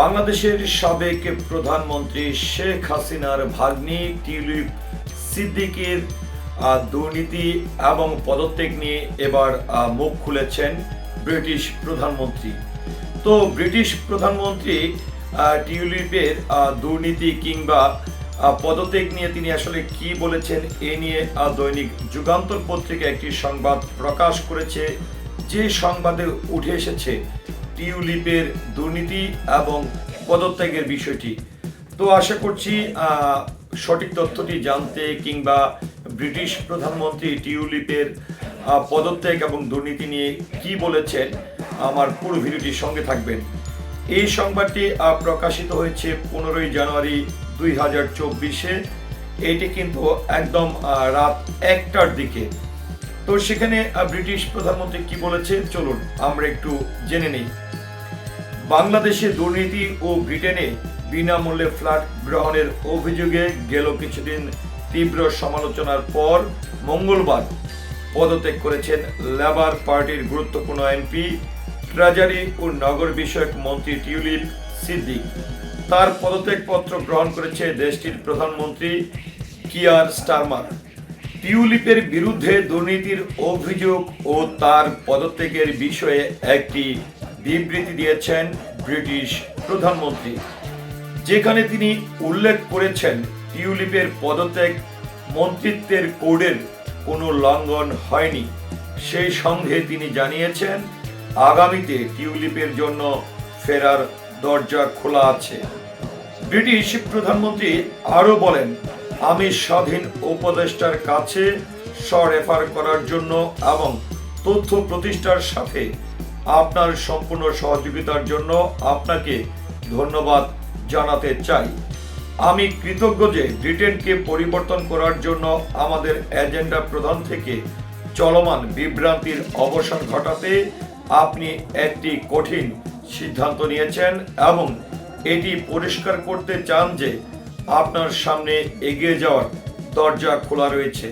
বাংলাদেশের সাবেক প্রধানমন্ত্রী শেখ হাসিনার ভাগ্নি টিউলিপ সিদ্দিকের দুর্নীতি এবং পদত্যাগ নিয়ে এবার মুখ খুলেছেন ব্রিটিশ প্রধানমন্ত্রী। তো ব্রিটিশ প্রধানমন্ত্রী টিউলিপের দুর্নীতি কিংবা পদত্যাগ নিয়ে তিনি আসলে কি বলেছেন এ নিয়ে দৈনিক যুগান্তর পত্রিকা একটি সংবাদ প্রকাশ করেছে। যে সংবাদে উঠে এসেছে টিউলিপের দুর্নীতি এবং পদত্যাগের বিষয়টি। তো আশা করছি সঠিক তথ্যটি জানতে কিংবা ব্রিটিশ প্রধানমন্ত্রী টিউলিপের পদত্যাগ এবং দুর্নীতি নিয়ে কি বলেছেন, আমার পুরো ভিডিওটির সঙ্গে থাকবেন। এই সংবাদটি প্রকাশিত হয়েছে পনেরোই জানুয়ারি দুই হাজার চব্বিশে। এটি কিন্তু একদম রাত একটার দিকে। তো সেখানে ব্রিটিশ প্রধানমন্ত্রী কি বলেছেন? চলুন, আমরা একটু জেনে নেই। বাংলাদেশে দুর্নীতি ও ব্রিটেনে বিনামূল্যে ফ্ল্যাট গ্রহণের অভিযোগে গেল কিছুদিন তীব্র সমালোচনার পর মঙ্গলবার পদত্যাগ করেছেন লেবার পার্টির গুরুত্বপূর্ণ এমপি, ট্রেজারি ও নগর বিষয়ক মন্ত্রী টিউলিপ সিদ্দিক। তার পদত্যাগপত্র গ্রহণ করেছে দেশটির প্রধানমন্ত্রী কিয়ার স্টারমার। টিউলিপের বিরুদ্ধে দুর্নীতির অভিযোগ ও তার পদত্যাগের বিষয়ে একটি বিবৃতি দিয়েছেন ব্রিটিশ প্রধানমন্ত্রী। যেখানে তিনি উল্লেখ করেছেন, টিউলিপের পদত্যাগ মন্ত্রিত্বের কোডের কোনো লঙ্ঘন হয়নি। সেই সঙ্গে তিনি জানিয়েছেন, আগামীতে টিউলিপের জন্য ফেরার দরজা খোলা আছে। ব্রিটিশ প্রধানমন্ত্রী আরও বলেন আমি স্বাধীন উপদেষ্টার কাছে রেফার করার জন্য এবং তথ্য প্রতিষ্ঠার সাথে আপনার সম্পূর্ণ সহযোগিতার জন্য আপনাকে ধন্যবাদ জানাতে চাই। আমি কৃতজ্ঞ যে ব্রিটেনকে পরিবর্তন করার জন্য আমাদের এজেন্ডা প্রধান থেকে চলমান বিভ্রান্তির অবসান ঘটাতে আপনি একটি কঠিন সিদ্ধান্ত নিয়েছেন এবং এটি পরিষ্কার করতে চান যে আপনার সামনে এগিয়ে যাওয়ার দরজা খোলা রয়েছে।